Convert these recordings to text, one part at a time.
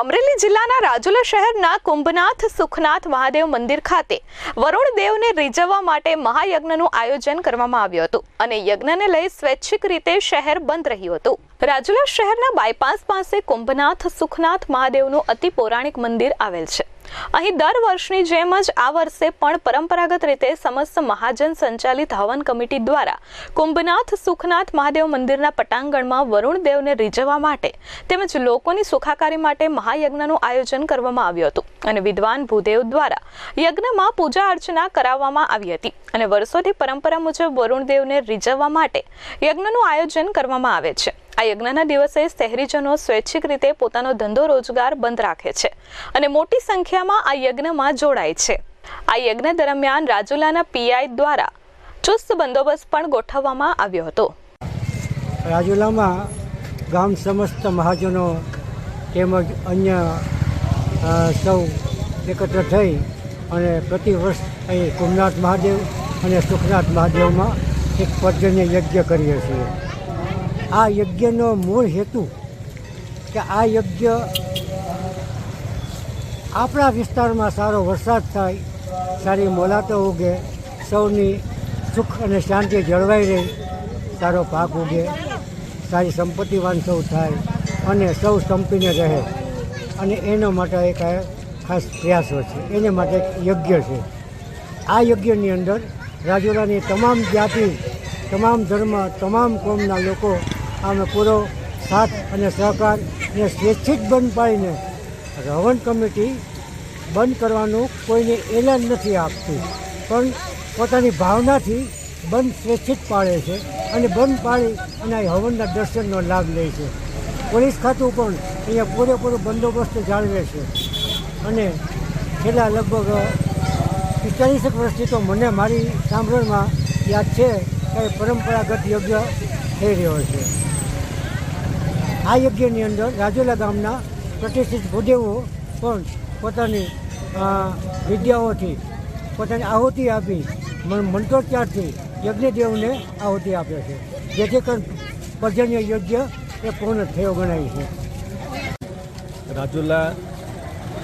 અમરેલી જિલ્લાના રાજુલા શહેરના કુંભનાથ સુખનાથ મહાદેવ મંદિર ખાતે વરુણ દેવને રીઝવવા માટે મહાયજ્ઞનું આયોજન કરવામાં આવ્યું હતું અને યજ્ઞને લઈ સ્વૈચ્છિક રીતે શહેર બંધ રહ્યું હતું. રાજુલા શહેરના બાયપાસ પાસે કુંભનાથ સુખનાથ મહાદેવનું અતિ પૌરાણિક મંદિર આવેલ છે. અહીં દર વર્ષની જેમ જ આ વર્ષે પણ પરંપરાગત રીતે સમસ્ત મહાજન સંચાલિત હવન કમિટી દ્વારા કુંભનાથ, સુખનાથ મહાદેવ મંદિરના પટાંગણમાં વરુણ દેવને રીઝવવા માટે તેમજ લોકોની સુખાકારી માટે મહાયજ્ઞનું આયોજન કરવામાં આવ્યું હતું. અને વિદ્વાન ભૂદેવ દ્વારા યજ્ઞમાં પૂજા અર્ચના કરાવવામાં આવી હતી. અને વર્ષોથી પરંપરા મુજબ વરુણદેવને રીઝવવા માટે યજ્ઞનું આયોજન કરવામાં આવે છે. આ યજ્ઞના દિવસે શહેરીજનો સ્વૈચ્છિક રીતે પોતાનો ધંધો રોજગાર બંધ રાખે છે અને મોટી સંખ્યામાં આ યજ્ઞમાં જોડાય છે. આ યજ્ઞ દરમિયાન રાજુલાના પીઆઈ દ્વારા ચુસ્ત બંદોબસ્ત પણ ગોઠવવામાં આવ્યો હતો. રાજુલામાં ગામ સમસ્ત મહાજનો તેમજ અન્ય સૌ એકત્ર થઈ અને પ્રતિ વર્ષ અહીં કુમનાથ મહાદેવ અને સુખનાથ મહાદેવમાં એક પર્જન્ય યજ્ઞ કરીએ છીએ. આ યજ્ઞનો મૂળ હેતુ કે આ યજ્ઞ આપણા વિસ્તારમાં સારો વરસાદ થાય, સારી મોલાતો ઉગે, સૌની સુખ અને શાંતિ જળવાઈ રહે, સારો પાક ઉગે, સારી સંપત્તિવાન સૌ થાય અને સૌ સંપીને રહે. અને એના માટે એક ખાસ પ્રયાસો છે. એને માટે યજ્ઞ છે. આ યજ્ઞની અંદર રાજુલાની તમામ જાતિ, તમામ ધર્મ, તમામ કોમના લોકો આમે પૂરો સાથ અને સહકારને સ્વૈચ્છિક બંધ પાડીને રવણ કમિટી બંધ કરવાનું કોઈને એલાન નથી આપતી. પણ પોતાની ભાવનાથી બંધ સ્વૈચ્છિક પાડે છે અને બંધ પાડી અને હવનના દર્શનનો લાભ લે છે. પોલીસ ખાતું પણ અહીંયા પૂરેપૂરો બંદોબસ્ત જાળવે છે. અને છેલ્લા લગભગ પિસ્તાલીસેક વર્ષથી તો મને મારી સાંભળમાં યાદ છે કે પરંપરાગત યજ્ઞ થઈ રહ્યો છે. આ યજ્ઞની અંદર રાજુલા ગામના પ્રતિષ્ઠિત ભૂદેવો પણ પોતાની વિદ્યાઓથી પોતાની આહુતિ આપી મંત્રોચ્ચારથી યજ્ઞદેવને આહુતિ આપે છે. જેથી કરીને પર્જન્ય યજ્ઞ એ પૂર્ણ થયો ગણાય છે. રાજુલા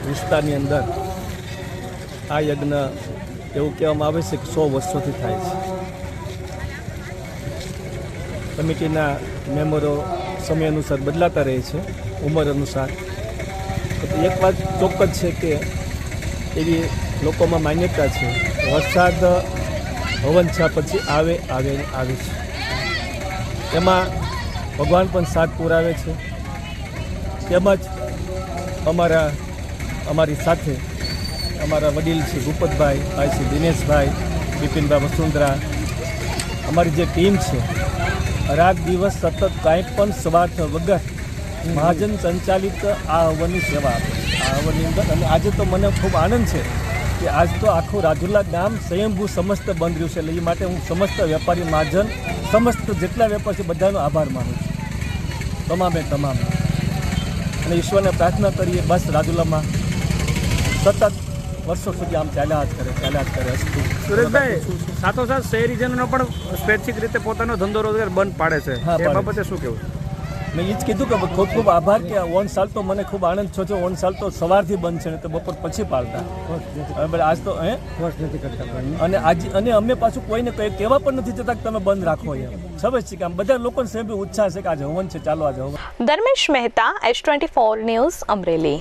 વિસ્તારની અંદર આ યજ્ઞ એવું કહેવામાં આવે છે કે સો વર્ષોથી થાય છે. કમિટીના મેમ્બરો સમય અનુસાર બદલાતા રહે છે, ઉંમર અનુસાર. એક વાત ચોક્કસ છે કે એવી લોકોમાં માન્યતા છે, વરસાદ હવન પછી આવે આવે આવે છે. એમાં ભગવાન પણ સાથ પુરાવે છે. તેમજ અમારા, અમારી સાથે અમારા વડીલ શ્રી ભૂપતભાઈ, ભાઈ શ્રી દિનેશભાઈ, બિપિનભાઈ વસુંધરા, અમારી જે ટીમ છે, રાત દિવસ સતત કાંઈ પણ સ્વાર્થ વગર મહાજન સંચાલિત આ હવનની સેવા આપે આ હવનની અંદર અને આજે તો મને ખૂબ આનંદ છે કે આજ તો આખું રાજુલા ગામ સ્વયંભૂ સમસ્ત બંધ રહ્યું છે. એટલે એ માટે હું સમસ્ત વેપારી મહાજન, સમસ્ત જેટલા વેપાર છે બધાનો આભાર માનું છું. તમામે તમામ. અને ઈશ્વરને પ્રાર્થના કરીએ બસ રાજુલામાં. સતત વર્ષો સુધી આમ ચાલ્યા જ કરે ચાલ્યા જ કરે અસ્તુ. સુરેશભાઈ સાથોસાથ શહેરીજનોનો પણ સ્વૈચ્છિક રીતે પોતાનો ધંધો રોજગાર બંધ પાડે છે. હા, એ બાબતે શું કેવું મેં એ જ કીધું કે ખૂબ ખૂબ આભાર કે ઓન સાલ તો મને ખૂબ આનંદ છો છો. ઓન સાલ તો સવારથી બંધ છે ને તો બપોર પછી પાડતા હવે આજ તો હે? નથી કરતા અને આજે અને અમે પાછું કોઈને કંઈ કહેવા પણ નથી જતા કે તમે બંધ રાખો એમ. સમજ છે કે આમ બધા લોકોને સેમ ઉત્સાહ છે કે આજે હવન છે ચાલો આજે હવન. Dharmesh Mehta S twenty four news Amreli.